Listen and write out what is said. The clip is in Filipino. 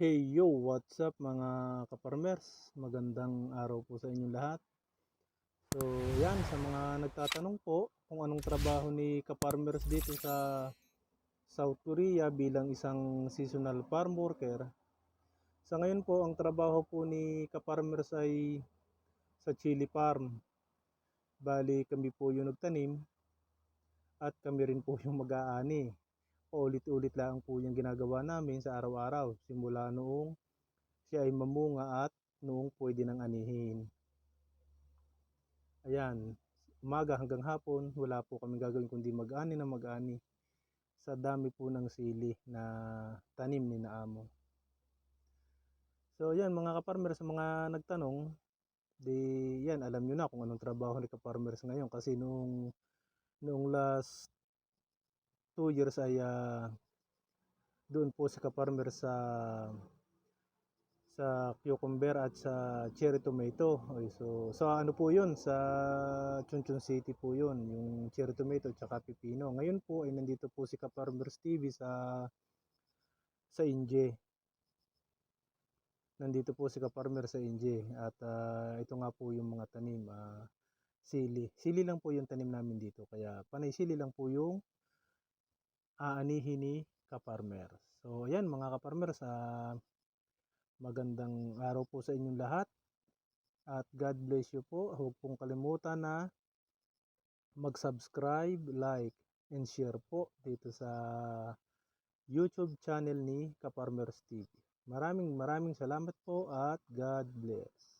Hey yo, what's up mga kaparmers? Magandang araw po sa inyong lahat. So, yan, sa mga nagtatanong po kung anong trabaho ni kaparmers dito sa South Korea bilang isang seasonal farm worker. Sa ngayon po, ang trabaho po ni kaparmers ay sa chili farm. Bali, kami po yung nagtanim at kami rin po yung mag-aani paulit-ulit lang po yung ginagawa namin sa araw-araw simula noong siya ay mamunga at noong pwede nang anihin. Ayan, umaga hanggang hapon wala po kami gagawin kundi mag-ani na mag-ani sa dami po ng sili na tanim ni Naamo. So yan mga kaparmer sa mga nagtanong, di yan alam nyo na kung anong trabaho ni kaparmers ngayon kasi noong noong last 2 years ay ah, doon po sa kaparmer sa sa cucumber at sa cherry tomato. Okay, so so ano po 'yun sa Chunchon City po 'yun, yung cherry tomato at pipino. Ngayon po ay nandito po si Kaparmers TV sa sa Inje. Nandito po si Kaparmer sa Inje at ah, ito nga po yung mga tanim ah, sili. Sili lang po yung tanim namin dito kaya panay sili lang po yung aanihin ni kaparmer. So, ayan mga kaparmer, sa magandang araw po sa inyong lahat. At God bless you po. Huwag pong kalimutan na mag-subscribe, like, and share po dito sa YouTube channel ni Kaparmers TV. Maraming maraming salamat po at God bless.